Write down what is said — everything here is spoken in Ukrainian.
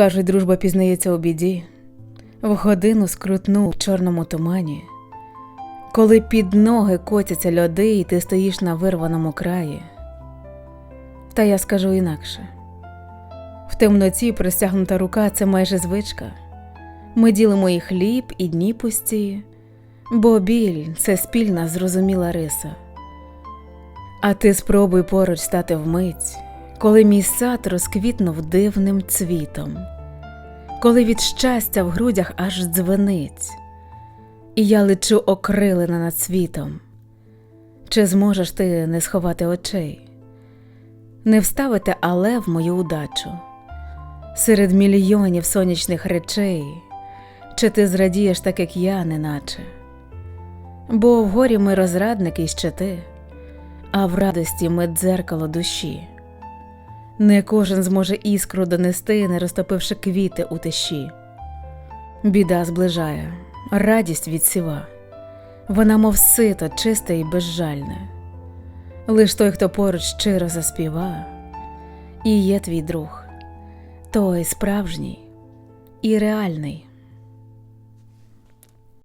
Кажуть, дружба пізнається у біді, в годину скрутну в чорному тумані, коли під ноги котяться льоди, і ти стоїш на вирваному краї. Та я скажу інакше в темноті простягнута рука це майже звичка. Ми ділимо і хліб, і дні пусті, бо біль це спільна зрозуміла риса. А ти спробуй поруч стати вмить, коли мій сад розквітнув дивним цвітом, коли від щастя в грудях аж дзвенить, і я лечу окрилена над світом. Чи зможеш ти не сховати очей, не вставити але в мою удачу? Серед мільйонів сонячних речей, чи ти зрадієш так, як я, неначе? Бо в горі ми розрадники й щити, а в радості ми дзеркало душі. Не кожен зможе іскру донести, не розтопивши квіти у тиші. Біда зближає, радість відсіва, вона, мов сито, чисте і безжальне. Лиш той, хто поруч щиро заспіва, і є твій друг, той справжній і реальний.